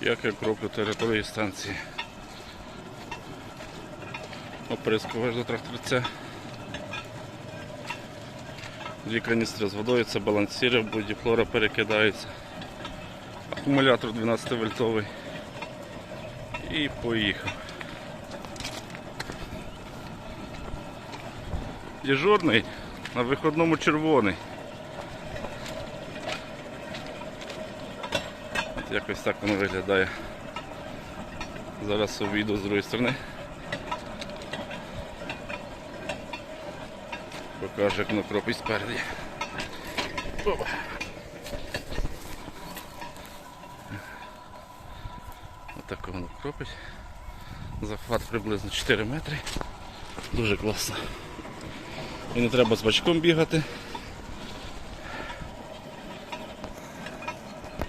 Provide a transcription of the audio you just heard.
як я кроплю території станції. Оприскувач до тракторця. Дві каністри з водою, це балансіри, будіфлора перекидається. Акумулятор 12 вольтовий. І поїхав. Дежурний, на виходному червоний. Якось так воно виглядає. Зараз увійду з другої сторони. Покажу, як воно кропить спереді. Опа. Отак воно кропить. Захват приблизно 4 метри. Дуже класно. І не треба з бачком бігати.